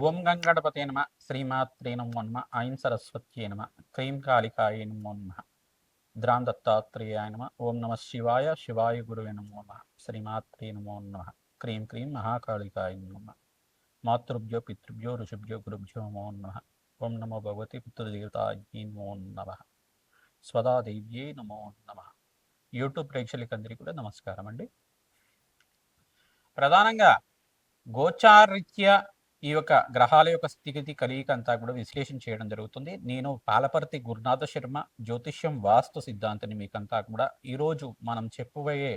ఓం గంగణపతే నమ. శ్రీమాత్రే నమో నమ. ఐం సరస్వత్యే నమ. క్రీం కాళికాయ నమో నమ. ద్రాం దత్తాత్రేయాయ నమ. ఓం నమ శివాయ శివాయ గురువే నమో నమ. శ్రీమాత్రే నమో నమ. క్రీం క్రీం మహాకాళికాయ నమో నమ. మాతృభ్యో పితృభ్యో ఋషిభ్యో గురుభ్యో నమో నమ. ఓం నమో భగవతి పితృదేవతాయే నమో నమ. స్వదాదేవ్యే నమో నమ. యూట్యూబ్ ప్రేక్షకులందరికీ కూడా నమస్కారం అండి. ప్రధానంగా గోచారిత్య ఈ యొక్క గ్రహాల యొక్క స్థితిగతి కలియిక అంతా కూడా విశ్లేషణ చేయడం జరుగుతుంది. నేను పాలపర్తి గురునాథ శర్మ జ్యోతిష్యం వాస్తు సిద్ధాంతిని మీకంతా కూడా ఈరోజు మనం చెప్పబోయే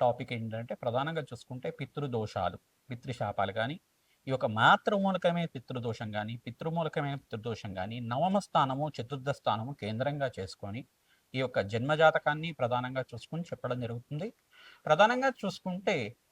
టాపిక్ ఏంటంటే ప్రధానంగా చూసుకుంటే పితృదోషాలు పితృశాపాలు కానీ ఈ యొక్క మాతృమూలకమైన పితృదోషం కానీ పితృమూలకమైన పితృదోషం కానీ నవమ స్థానము చతుర్థ స్థానము కేంద్రంగా చేసుకొని ఈ యొక్క జన్మజాతకాన్ని ప్రధానంగా చూసుకొని చెప్పడం జరుగుతుంది. ప్రధానంగా చూసుకుంటే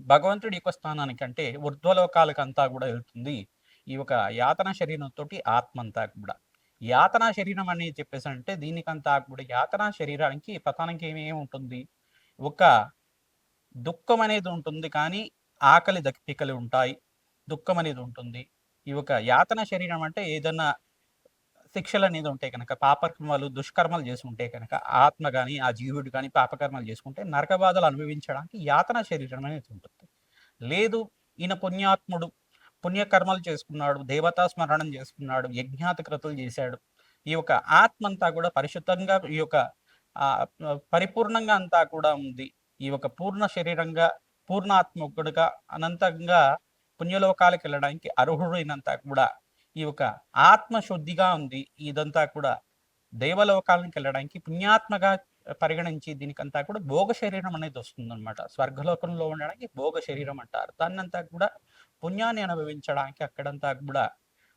భగవంతుడి యొక్క స్థానానికి అంటే అంతా కూడా వెళ్తుంది ఈ యొక్క యాతన శరీరంతో ఆత్మ అంతా కూడా. యాతనా శరీరం అనేది చెప్పేసి అంటే దీనికంతా కూడా యాతనా శరీరానికి పతానికి ఏమేమి ఉంటుంది? ఒక దుఃఖం అనేది ఉంటుంది కానీ ఆకలి దప్పికలు ఉంటాయి. దుఃఖం అనేది ఉంటుంది. ఈ యొక్క యాతన శరీరం అంటే ఏదన్నా శిక్షలు అనేది ఉంటాయి కనుక పాపకర్మలు దుష్కర్మలు చేసుకుంటే కనుక ఆత్మ కానీ ఆ జీవుడు కానీ పాపకర్మలు చేసుకుంటే నరక బాధలు అనుభవించడానికి యాతన శరీరం అనేది ఉంటుంది. లేదు ఈయన పుణ్యాత్ముడు పుణ్యకర్మలు చేసుకున్నాడు దేవతా స్మరణం చేసుకున్నాడు యజ్ఞాత కృతులు చేశాడు. ఈ యొక్క ఆత్మ అంతా కూడా పరిశుద్ధంగా ఈ యొక్క పరిపూర్ణంగా అంతా కూడా ఉంది. ఈ యొక్క పూర్ణ శరీరంగా పూర్ణాత్మకుడుగా అనంతంగా పుణ్యలోకాలకు వెళ్ళడానికి అర్హుడైనంత కూడా ఈ యొక్క ఆత్మశుద్ధిగా ఉంది. ఇదంతా కూడా దేవలోకాలకు వెళ్ళడానికి పుణ్యాత్మగా పరిగణించి దీనికంతా కూడా భోగ శరీరం అనేది వస్తుందన్నమాట. స్వర్గలోకంలో ఉండడానికి భోగ శరీరం అంటారు. దాన్నంతా కూడా పుణ్యాన్ని అనుభవించడానికి అక్కడంతా కూడా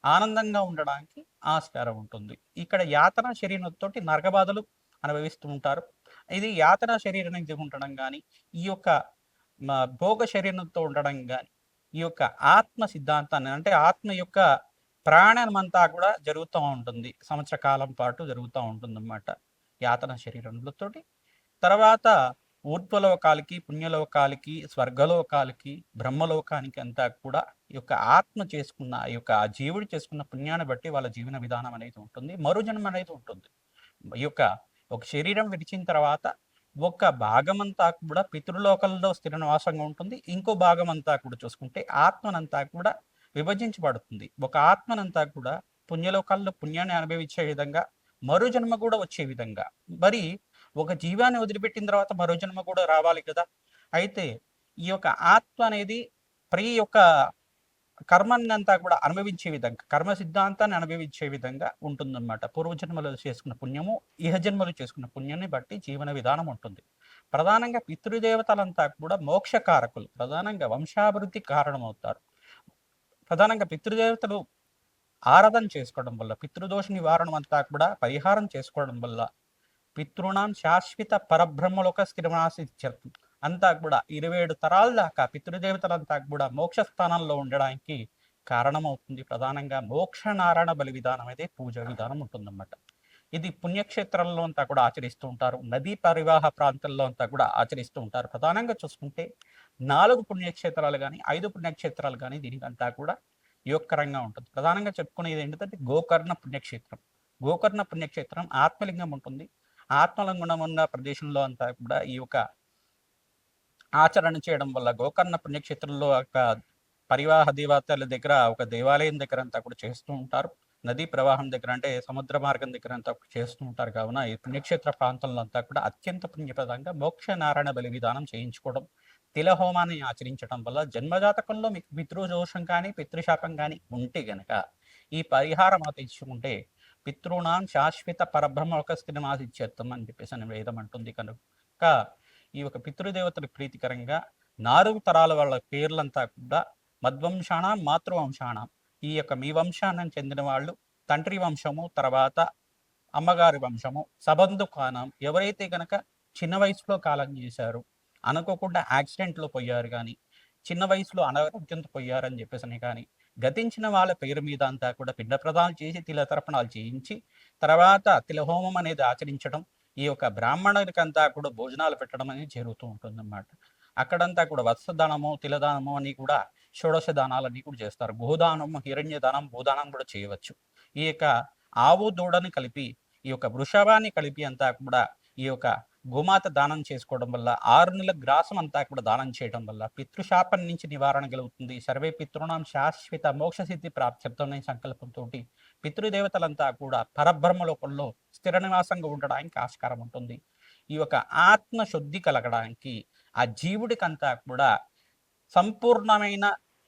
ఆనందంగా ఉండడానికి ఆస్కారం ఉంటుంది. ఇక్కడ యాతన శరీరంతోటి నరకబాధలు అనుభవిస్తూ ఉంటారు. ఇది యాతన శరీరానికి ఉండడం కానీ ఈ యొక్క భోగ శరీరంతో ఉండడం కానీ ఈ యొక్క ఆత్మ సిద్ధాంతాన్ని అంటే ఆత్మ యొక్క ప్రాణమంతా కూడా జరుగుతూ ఉంటుంది. సంవత్సర కాలం పాటు జరుగుతూ ఉంటుంది అన్నమాట యాతన శరీరంతోటి తర్వాత ఊర్ధ్వలోకాలకి పుణ్యలోకాలకి స్వర్గలోకాలకి బ్రహ్మలోకానికి అంతా కూడా ఈ యొక్క ఆత్మ చేసుకున్న ఈ యొక్క ఆ జీవుడు చేసుకున్న పుణ్యాన్ని బట్టి వాళ్ళ జీవన విధానం అనేది ఉంటుంది. మరుజన్మ అనేది ఉంటుంది. ఈ యొక్క ఒక శరీరం విడిచిన తర్వాత ఒక భాగం అంతా కూడా పితృలోకంలో స్థిర నివాసంగా ఉంటుంది. ఇంకో భాగం అంతా కూడా చూసుకుంటే ఆత్మనంతా కూడా విభజించబడుతుంది. ఒక ఆత్మనంతా కూడా పుణ్యలోకాల్లో పుణ్యాన్ని అనుభవించే విధంగా మరో జన్మ కూడా వచ్చే విధంగా. మరి ఒక జీవాన్ని వదిలిపెట్టిన తర్వాత మరో జన్మ కూడా రావాలి కదా? అయితే ఈ యొక్క ఆత్మ అనేది ప్రీ యొక్క కర్మాన్ని అంతా కూడా అనుభవించే విధంగా కర్మ సిద్ధాంతాన్ని అనుభవించే విధంగా ఉంటుందన్నమాట. పూర్వజన్మలో చేసుకున్న పుణ్యము ఇహజన్మలో చేసుకున్న పుణ్యాన్ని బట్టి జీవన విధానం ఉంటుంది. ప్రధానంగా పితృదేవతలంతా కూడా మోక్ష కారకులు ప్రధానంగా వంశాభివృద్ధి కారణమవుతారు. ప్రధానంగా పితృదేవతలు ఆరాధన చేసుకోవడం వల్ల పితృదోష నివారణ అంతా కూడా పరిహారం చేసుకోవడం వల్ల పితృణాం శాశ్వత పరబ్రహ్మలోక స్థిరమాసి అంతా కూడా ఇరవై ఏడు తరాల దాకా పితృదేవతలంతా కూడా మోక్ష స్థానంలో ఉండడానికి కారణమవుతుంది. ప్రధానంగా మోక్ష నారాయణ బలి విధానం అయితే పూజ విధానం ఉంటుందన్నమాట. ఇది పుణ్యక్షేత్రంలో అంతా కూడా ఆచరిస్తూ ఉంటారు. నదీ పరివాహ ప్రాంతాల్లో అంతా కూడా ఆచరిస్తూ ఉంటారు. ప్రధానంగా చూసుకుంటే నాలుగు పుణ్యక్షేత్రాలు కానీ ఐదు పుణ్యక్షేత్రాలు కానీ దీనికంతా కూడా యోగకరంగా ఉంటుంది. ప్రధానంగా చెప్పుకునేది ఏంటంటే గోకర్ణ పుణ్యక్షేత్రం. గోకర్ణ పుణ్యక్షేత్రం ఆత్మలింగం ఉంటుంది. ఆత్మలింగం ఉన్న ప్రదేశంలో అంతా కూడా ఈ యొక్క ఆచరణ చేయడం వల్ల గోకర్ణ పుణ్యక్షేత్రంలో ఒక పరివాహ దేవతల దగ్గర ఒక దేవాలయం దగ్గర అంతా కూడా చేస్తూ ఉంటారు. నదీ ప్రవాహం దగ్గర అంటే సముద్ర మార్గం దగ్గర అంతా చేస్తూ ఉంటారు. కావున ఈ పుణ్యక్షేత్ర ప్రాంతంలో అంతా కూడా అత్యంత పుణ్యప్రదంగా మోక్ష నారాయణ బలి విధానం చేయించుకోవడం తిలహోమాన్ని ఆచరించడం వల్ల జన్మజాతకంలో మీకు పితృదోషం కానీ పితృశాపం కానీ ఉంటే గనక ఈ పరిహారం ఆచరించుకుంటే పితృణాం శాశ్వత పరబ్రహ్మ ఒక స్థిరమాసిచ్చేత్తం అని చెప్పేసి అని వేదం అంటుంది కనుక ఈ యొక్క పితృదేవతల ప్రీతికరంగా నాలుగు తరాల వాళ్ళ పేర్లంతా కూడా మద్వంశాణం మాతృవంశాణం ఈ యొక్క మీ వంశానం చెందిన వాళ్ళు తండ్రి వంశము తర్వాత అమ్మగారి వంశము సబంధు కానం ఎవరైతే గనక చిన్న వయసులో కాలం చేశారు అనుకోకుండా యాక్సిడెంట్లో పోయారు కానీ చిన్న వయసులో అనారోగ్యంతో పోయారని చెప్పేసి కానీ గతించిన వాళ్ళ పేరు మీద అంతా కూడా పిండ ప్రదానాలు చేసి తిలతర్పణాలు చేయించి తర్వాత తిలహోమం అనేది ఆచరించడం ఈ యొక్క బ్రాహ్మణునికంతా కూడా భోజనాలు పెట్టడం అనేది జరుగుతూ ఉంటుందన్నమాట. అక్కడంతా కూడా వత్సదానము తిలదానము అని కూడా షోడశ దానాలన్నీ కూడా చేస్తారు. గోదానము హిరణ్య దానం భూదానం కూడా చేయవచ్చు. ఈ యొక్క ఆవు దూడని కలిపి ఈ యొక్క వృషభాన్ని కలిపి అంతా కూడా ఈ యొక్క గోమాత దానం చేసుకోవడం వల్ల ఆరు నెలల గ్రాసం అంతా కూడా దానం చేయడం వల్ల పితృశాపం నుంచి నివారణ కలుగుతుంది. సర్వే పితృణం శాశ్వత మోక్ష సిద్ధి ప్రాప్త్యర్థం సంకల్పంతో పితృదేవతలంతా కూడా పరబ్రహ్మ లోకంలో స్థిర నివాసంగా ఉండడానికి ఆస్కారం ఉంటుంది. ఈ యొక్క ఆత్మ శుద్ధి కలగడానికి ఆ జీవుడికంతా కూడా సంపూర్ణమైన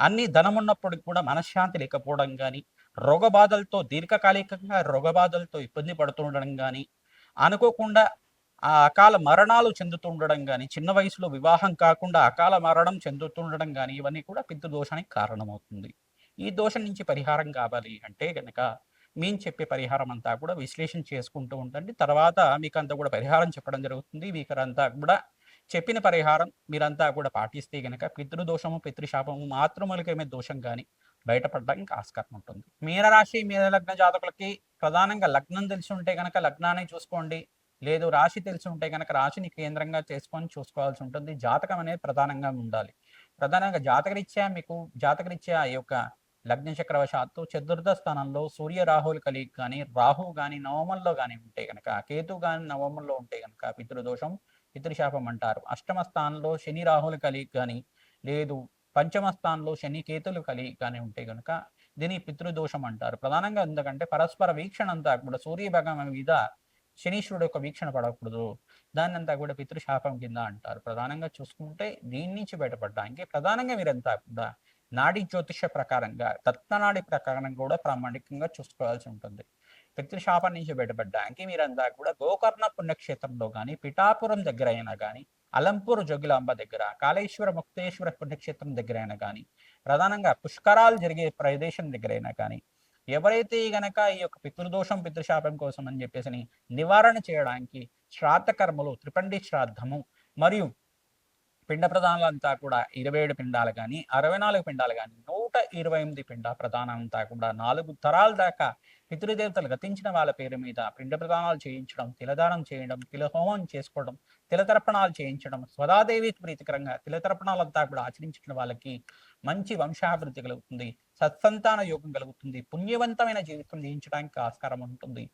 అన్ని ధనం ఉన్నప్పటికి కూడా మనశ్శాంతి లేకపోవడం కానీ రోగబాధలతో దీర్ఘకాలికంగా రోగబాధలతో ఇబ్బంది పడుతుండడం కానీ అనుకోకుండా ఆ అకాల మరణాలు చెందుతుండడం కానీ చిన్న వయసులో వివాహం కాకుండా అకాల మరణం చెందుతుండడం కానీ ఇవన్నీ కూడా పితృదోషానికి కారణమవుతుంది. ఈ దోషం నుంచి పరిహారం కావాలి అంటే కనుక మేము చెప్పే పరిహారం అంతా కూడా విశ్లేషణ చేసుకుంటూ ఉండండి. తర్వాత మీకు అంతా కూడా పరిహారం చెప్పడం జరుగుతుంది. మీకంతా కూడా చెప్పిన పరిహారం మీరంతా కూడా పాటిస్తే గనక పితృదోషము పితృశాపము మాతృమూలికమే దోషం కానీ బయటపడడానికి ఆస్కారం ఉంటుంది. మీనరాశి మీన లగ్న జాతకులకి ప్రధానంగా లగ్నం తెలిసి ఉంటే కనుక లగ్నాన్ని చూసుకోండి. లేదు రాశి తెలిసి ఉంటే కనుక రాశిని కేంద్రంగా చేసుకొని చూసుకోవాల్సి ఉంటుంది. జాతకం అనేది ప్రధానంగా ఉండాలి. ప్రధానంగా జాతకరీత్యా మీకు జాతకరీత్యా ఈ యొక్క లగ్న చక్రవశాత్తు చతుర్థ స్థానంలో సూర్య రాహులు కలిగి కానీ రాహు కానీ నవమంలో కానీ ఉంటే కనుక కేతు కానీ నవమంలో ఉంటే కనుక పితృదోషం పితృశాపం అంటారు అష్టమ స్థానంలో శని రాహులు కలిగి కానీ లేదు పంచమ స్థానంలో శని కేతులు కలిగి కానీ ఉంటే కనుక దీని పితృదోషం అంటారు ప్రధానంగా ఎందుకంటే పరస్పర వీక్షణ అంతా కూడా సూర్య భగవం మీద శనీశ్వరుడు యొక్క వీక్షణ పడకూడదు. దాన్ని అంతా కూడా పితృశాపం కింద అంటారు. ప్రధానంగా చూసుకుంటే దీని నుంచి బయటపడడానికి ప్రధానంగా మీరంతా కూడా నాడి జ్యోతిష ప్రకారంగా తత్వనాడి ప్రకారం కూడా ప్రామాణికంగా చూసుకోవాల్సి ఉంటుంది. పితృశాపం నుంచి బయటపడడానికి మీరంతా కూడా గోకర్ణ పుణ్యక్షేత్రంలో కానీ పిఠాపురం దగ్గర అయినా కానీ అలంపూర్ జోగిలాంబ దగ్గర కాళేశ్వర ముక్తేశ్వర పుణ్యక్షేత్రం దగ్గర అయినా కానీ ప్రధానంగా పుష్కరాలు జరిగే ప్రదేశం దగ్గర అయినా కానీ ఎవరైతే గనక ఈ యొక్క పితృదోషం పితృశాపం కోసం అని చెప్పేసి నివారణ చేయడానికి శ్రాద్ధ కర్మలు త్రిపండి శ్రాద్ధము మరియు పిండ ప్రధానాలంతా కూడా ఇరవై ఏడు పిండాలు కానీ అరవై నాలుగు పిండాలు కానీ నూట ఇరవై ఎనిమిది పిండ ప్రధానం అంతా కూడా నాలుగు తరాల దాకా పితృదేవతలు గతించిన వాళ్ళ పేరు మీద పిండ ప్రదానాలు చేయించడం తిలదానం చేయడం తిలహోమం చేసుకోవడం తిలతర్పణాలు చేయించడం స్వదాదేవి ప్రీతికరంగా తిలతర్పణాలంతా కూడా ఆచరించిన వాళ్ళకి మంచి వంశాభివృద్ధి కలుగుతుంది. సత్సంతాన యోగం కలుగుతుంది. పుణ్యవంతమైన జీవితం జీవించడానికి ఆస్కారం ఉంటుంది.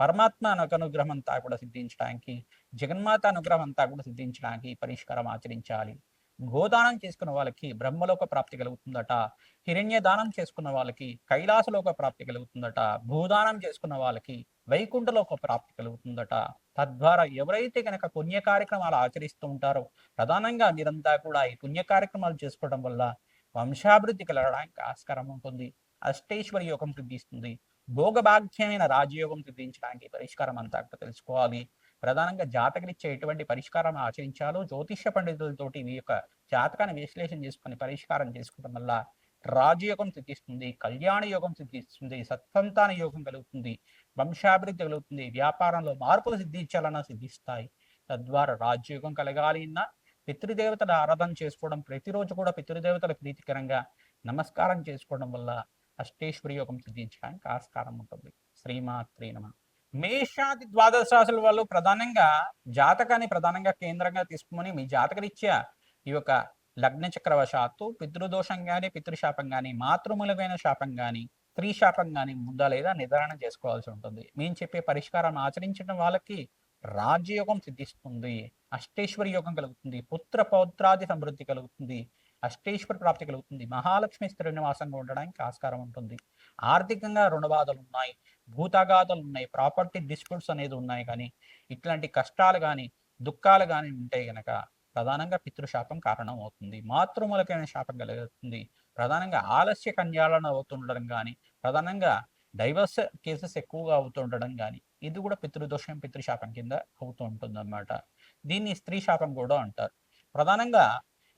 పరమాత్మ అనుగ్రహం అంతా కూడా సిద్ధించడానికి జగన్మాత అనుగ్రహం అంతా కూడా సిద్ధించడానికి పరిష్కారం ఆచరించాలి. గోదానం చేసుకున్న వాళ్ళకి బ్రహ్మలోక ప్రాప్తి కలుగుతుందట హిరణ్య దానం చేసుకున్న వాళ్ళకి కైలాసలోక ప్రాప్తి కలుగుతుందట భూదానం చేసుకున్న వాళ్ళకి వైకుంఠలోక ప్రాప్తి కలుగుతుందట. తద్వారా ఎవరైతే కనుక పుణ్య కార్యక్రమాలు ఆచరిస్తూ ఉంటారో ప్రధానంగా మీరంతా కూడా ఈ పుణ్య కార్యక్రమాలు చేసుకోవడం వల్ల వంశాభివృద్ధి కలగడానికి ఆస్కారం ఉంటుంది. అష్టేశ్వరి యోగం సిద్ధిస్తుంది. భోగభాగ్యమైన రాజయోగం సిద్ధించడానికి పరిష్కారం అంతా తెలుసుకోవాలి. ప్రధానంగా జాతకరిచ్చే ఎటువంటి పరిష్కారం ఆచరించాలో జ్యోతిష్య పండితులతోటి మీ యొక్క జాతకాన్ని విశ్లేషణ చేసుకుని పరిష్కారం చేసుకోవడం వల్ల రాజయోగం సిద్ధిస్తుంది కళ్యాణ యోగం సిద్ధిస్తుంది సత్సంతాన యోగం కలుగుతుంది వంశాభివృద్ధి కలుగుతుంది వ్యాపారంలో మార్పులు సిద్ధించాలన్నా సిద్ధిస్తాయి. తద్వారా రాజయోగం కలగాలి అన్న పితృదేవతల ఆరాధన చేసుకోవడం ప్రతిరోజు కూడా పితృదేవతల ప్రీతికరంగా నమస్కారం చేసుకోవడం వల్ల అష్టేశ్వరి యోగం సిద్ధించడానికి ఆస్కారం ఉంటుంది. శ్రీమాత్రి నమ. మేషాది ద్వాదశ రాశుల వాళ్ళు ప్రధానంగా జాతకాన్ని ప్రధానంగా కేంద్రంగా తీసుకుని మీ జాతకరీత్యా ఈ యొక్క లగ్న చక్రవశాత్తు పితృదోషం కానీ పితృశాపం కానీ మాతృమూలమైన శాపం కానీ స్త్రీ శాపం కానీ ముందా లేదా నిర్ధారణ చేసుకోవాల్సి ఉంటుంది. మేము చెప్పే పరిష్కారం ఆచరించడం వాళ్ళకి రాజ్యయోగం సిద్ధిస్తుంది. అష్టేశ్వరి యోగం కలుగుతుంది. పుత్ర పౌత్రాది సమృద్ధి కలుగుతుంది. అష్టేశ్వర ప్రాప్తి కలుగుతుంది. మహాలక్ష్మి స్థిర నివాసంగా ఉండడానికి ఆస్కారం ఉంటుంది. ఆర్థికంగా రుణబాధలు ఉన్నాయి భూతగాథలు ఉన్నాయి ప్రాపర్టీ డిస్ప్యూట్స్ అనేది ఉన్నాయి కానీ ఇట్లాంటి కష్టాలు కానీ దుఃఖాలు కానీ ఉంటే గనక ప్రధానంగా పితృశాపం కారణం అవుతుంది. మాతృమూలకమైన శాపం కలుగుతుంది. ప్రధానంగా ఆలస్య కన్యాలను అవుతుండడం కానీ ప్రధానంగా డైవర్స్ కేసెస్ ఎక్కువగా అవుతుండడం కానీ ఇది కూడా పితృదోషం పితృశాపం కింద అవుతూ ఉంటుంది అన్నమాట దీన్ని స్త్రీ శాపం కూడా అంటారు. ప్రధానంగా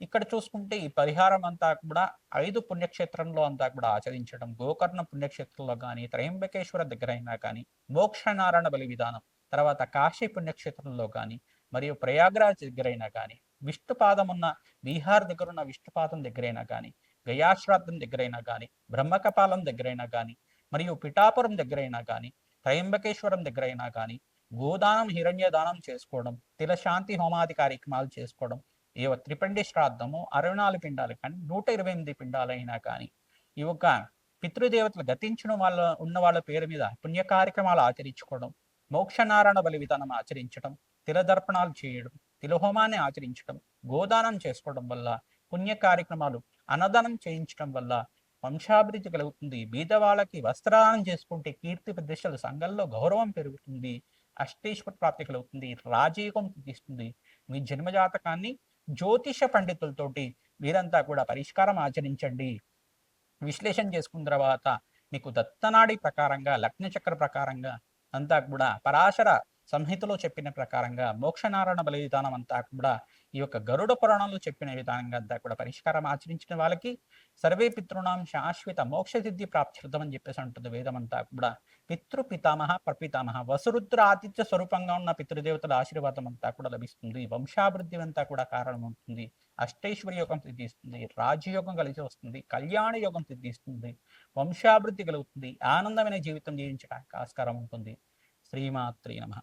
ఇక్కడ చూసుకుంటే ఈ పరిహారం అంతా కూడా ఐదు పుణ్యక్షేత్రంలో అంతా కూడా ఆచరించడం గోకర్ణ పుణ్యక్షేత్రంలో కానీ త్రయంబకేశ్వర దగ్గర అయినా కానీ మోక్షనారాయణ బలి విధానం తర్వాత కాశీ పుణ్యక్షేత్రంలో కానీ మరియు ప్రయాగ్రాజ్ దగ్గరైనా కానీ విష్ణుపాదం ఉన్న బీహార్ దగ్గర ఉన్న విష్ణుపాదం దగ్గరైనా కానీ గయాశ్రాద్ధం దగ్గరైనా కానీ బ్రహ్మకపాలం దగ్గరైనా కానీ మరియు పిఠాపురం దగ్గరైనా కానీ త్రయంబకేశ్వరం దగ్గరైనా కానీ గోదానం హిరణ్య దానం చేసుకోవడం తిలశాంతి హోమాది కార్యక్రమాలు చేసుకోవడం ఈ త్రిపండి శ్రాద్ధము అరవై నాలుగు పిండాలు కానీ నూట ఇరవై ఎనిమిది పిండాలైనా కానీ ఈ యొక్క పితృదేవతలు గతించిన వాళ్ళ ఉన్న వాళ్ళ పేరు మీద పుణ్య కార్యక్రమాలు ఆచరించుకోవడం మోక్షనారాయణ బలి విధానం ఆచరించడం తిలదర్పణాలు చేయడం తిలహోమాన్ని ఆచరించడం గోదానం చేసుకోవడం వల్ల పుణ్య కార్యక్రమాలు అన్నదానం చేయించడం వల్ల వంశాభివృద్ధి కలుగుతుంది. బీద వాళ్ళకి వస్త్రదానం చేసుకుంటే కీర్తి ప్రతిష్టలు సంఘంలో గౌరవం పెరుగుతుంది అష్టేశ్వర ప్రాప్తి కలుగుతుంది రాజయోగం తీస్తుంది మీ జన్మజాతకాన్ని జ్యోతిష పండితులతోటి మీరంతా కూడా పరిష్కారం ఆచరించండి. విశ్లేషణ చేసుకున్న తర్వాత మీకు దత్తనాడి ప్రకారంగా లగ్నచక్ర ప్రకారంగా అంతా కూడా పరాశర సంహితలో చెప్పిన ప్రకారంగా మోక్షనారాయణ బలి విధానం అంతా కూడా ఈ యొక్క గరుడ పురాణంలో చెప్పిన విధానంగా అంతా కూడా పరిష్కారం ఆచరించిన వాళ్ళకి సర్వే పితృణాం శాశ్వత మోక్షసిద్ధి సిద్ధి అని చెప్పేసి ఉంటుంది వేదం అంతా కూడా. పితృ పితామహ ప్రపితామహ వసురుద్ర ఆతిథ్య స్వరూపంగా ఉన్న పితృదేవతల ఆశీర్వాదం అంతా కూడా లభిస్తుంది. వంశాభివృద్ధి అంతా కూడా కారణం ఉంటుంది అష్టైశ్వర్య యోగం సిద్ధిస్తుంది. రాజయోగం కలిసి వస్తుంది. కళ్యాణ యోగం సిద్ధిస్తుంది. వంశాభివృద్ధి కలుగుతుంది. ఆనందమైన జీవితం జీవించడానికి ఆస్కారం ఉంటుంది. శ్రీమాత్రి నమ.